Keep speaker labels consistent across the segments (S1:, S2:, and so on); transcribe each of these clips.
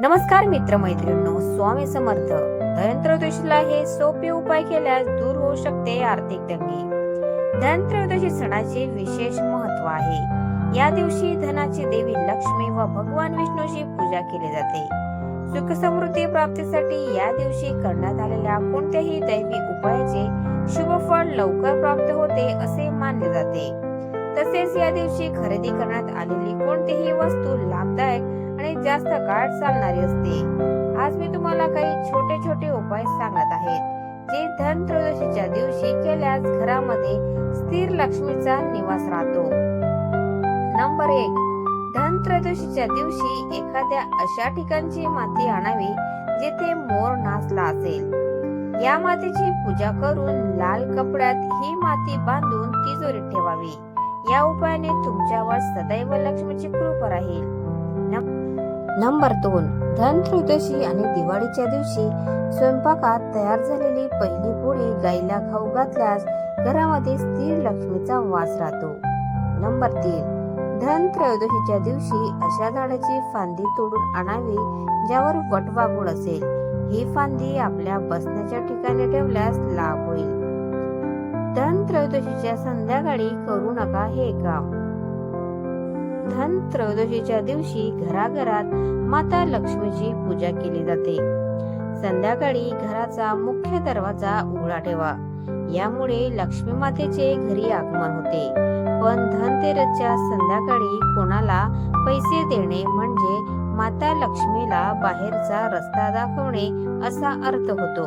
S1: नमस्कार मित्र मैत्रिणींनो स्वामी समर्थ. धनत्रयोदशीला हे सोपे उपाय केल्यास दूर होऊ शकते आर्थिक तंगी धनत्रयोदशी सणाचे विशेष महत्त्व आहे. या दिवशी धनाची देवी लक्ष्मी व भगवान विष्णूची पूजा केली जाते. सुख समृद्धी प्राप्तीसाठी या दिवशी करण्यात आलेल्या कोणत्याही दैवी उपायाचे शुभ फळ लवकर प्राप्त होते असे मानले जाते. तसेच या दिवशी खरेदी करण्यात आलेली कोणतीही वस्तू जास्त काळ चालणारी असते. आज मी तुम्हाला काही छोटे छोटे उपाय सांगत आहेत जे धन त्रयोदशीच्या दिवशी केल्यास घरामध्ये स्थिर लक्ष्मीचा निवास राहतो. नंबर एक धन त्रयोदशीच्या दिवशी एखाद्या अशा ठिकाणची माती आणावी जेथे मोर नाचला असेल. या मातीची पूजा करून लाल कपड्यात ही माती बांधून तिजोरीत ठेवावी. या उपायाने तुमच्यावर सदैव लक्ष्मीची कृपा राहील. नंबर दोन धनत्रयोदशी आणि दिवाळीच्या दिवशी स्वयंपाकात तयार झालेली पहिली पोळी गाईला खाऊ घातल्यास घरामध्ये स्थिर लक्ष्मीचा वास राहतो. नंबर तीन धन त्रयोदशीच्या दिवशी अशा झाडाची फांदी तोडून आणावी ज्यावर वटवा असेल. ही फांदी आपल्या बसण्याच्या ठिकाणी ठेवल्यास लाभ होईल. धन त्रयोदशीच्या संध्याकाळी करू नका हे काम. धन त्रयोदशीच्या दिवशी घराघरात माता लक्ष्मीची पूजा केली जाते. संध्याकाळी घराचा मुख्य दरवाजा उघडा ठेवा. यामुळे लक्ष्मी मातेचे घरी आगमन होते. पण धनतेरसच्या संध्याकाळी कोणाला पैसे देणे म्हणजे माता लक्ष्मीला बाहेरचा रस्ता दाखवणे असा अर्थ होतो.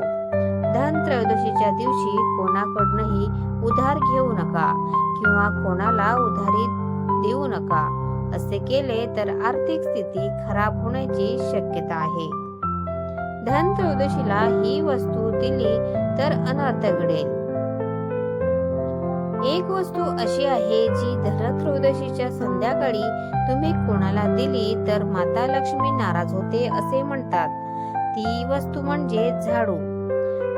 S1: धन त्रयोदशीच्या दिवशी कोणाकडूनही उधार घेऊ नका किंवा कोणाला उधारी देऊ नका. असे केले तर आर्थिक स्थिती खराब होण्याची शक्यता आहे. धन त्रयोदशीला ही वस्तू दिली तर अनर्थ घडेल. एक वस्तू अशी आहे जी धनत्रयोदशीच्या संध्याकाळी तुम्ही कोणाला दिली तर माता लक्ष्मी नाराज होते असे म्हणतात. ती वस्तू म्हणजे झाडू.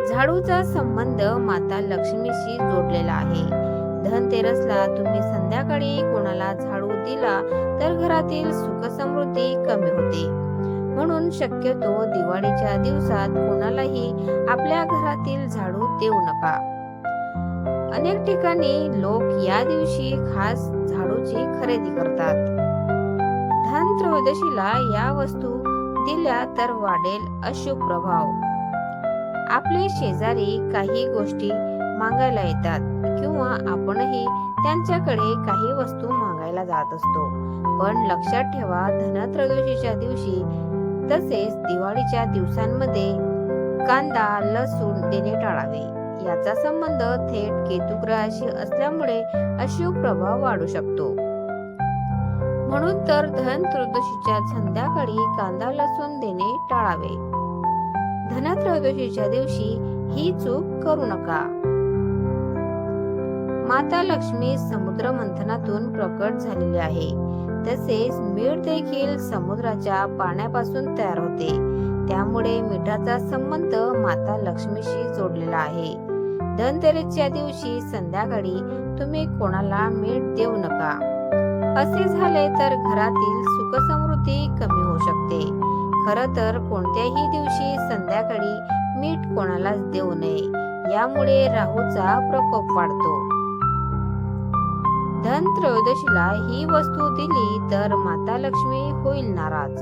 S1: झाडूचा संबंध माता लक्ष्मीशी जोडलेला आहे. धनतेरसला तुम्ही संध्याकाळी कोणाला झाडू दिला तर घरातील सुख समृद्धी कमी होते. म्हणून शक्यतो दिवाळीच्या दिवसात कोणालाही आपल्या घरातील झाडू देऊ नका. अनेक ठिकाणी लोक या दिवशी खास झाडूची खरेदी करतात. धन त्रयोदशीला या वस्तू दिल्या तर वाढेल अशुभ प्रभाव. आपले शेजारी काही गोष्टी मागायला येतात किंवा आपणही त्यांच्याकडे काही वस्तू मागायला जात असतो. पण लक्षात ठेवा धनत्रयोदशीच्या दिवशी तसेच दिवाळीच्या दिवसांमध्ये कांदा लसूण देणे टाळावे. याचा संबंध थेट केतुग्रहाशी असल्यामुळे अशुभ प्रभाव वाढू शकतो. म्हणून तर धन त्रयोदशीच्या संध्याकाळी कांदा लसूण देणे टाळावे. धनत्रयोदशीच्या दिवशी ही चूक करू नका. माता लक्ष्मी समुद्र मंथनातून प्रकट झालेली आहे. तसेच मीठ देखील समुद्राच्या पाण्यापासून तयार होते. त्यामुळे मिठाचा संबंध माता लक्ष्मीशी जोडलेला आहे. धनतेरसच्या दिवशी संध्याकाळी तुम्ही कोणाला मीठ देऊ नका. असे झाले तर घरातील सुख समृद्धी कमी होऊ शकते. खर तर कोणत्याही दिवशी संध्याकाळी मीठ कोणालाच देऊ नये. यामुळे राहूचा प्रकोप वाढतो. धन त्रयोदशीला ही वस्तू दिली तर माता लक्ष्मी होईल नाराज.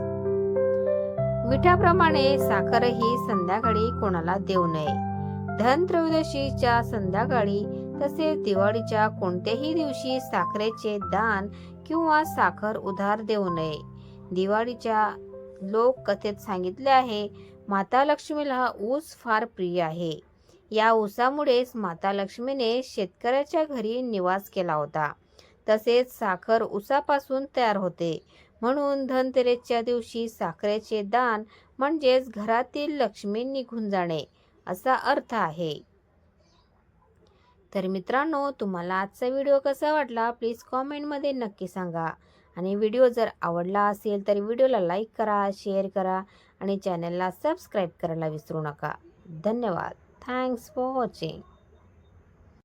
S1: मिठाप्रमाणे साखरही संध्याकाळी कोणाला देऊ नये. धन त्रयोदशीच्या संध्याकाळी तसेच दिवाळीच्या कोणत्याही दिवशी साखरेचे दान किंवा साखर उधार देऊ नये. दिवाळीच्या लोक कथेत सांगितले आहे माता लक्ष्मीला ऊस फार प्रिय आहे. या ऊसामुळेच माता लक्ष्मीने शेतकऱ्याच्या घरी निवास केला होता. तसेच साखर उसापासून तयार होते. म्हणून धनतेरेसच्या दिवशी साखरेचे दान म्हणजेच घरातील लक्ष्मी निघून जाणे असा अर्थ आहे. तर मित्रांनो तुम्हाला आजचा व्हिडिओ कसा वाटला? प्लीज कॉमेंटमध्ये नक्की सांगा. आणि व्हिडिओ जर आवडला असेल तर व्हिडिओला लाईक करा शेअर करा आणि चॅनलला सबस्क्राईब करायला विसरू नका. धन्यवाद. Thanks for watching.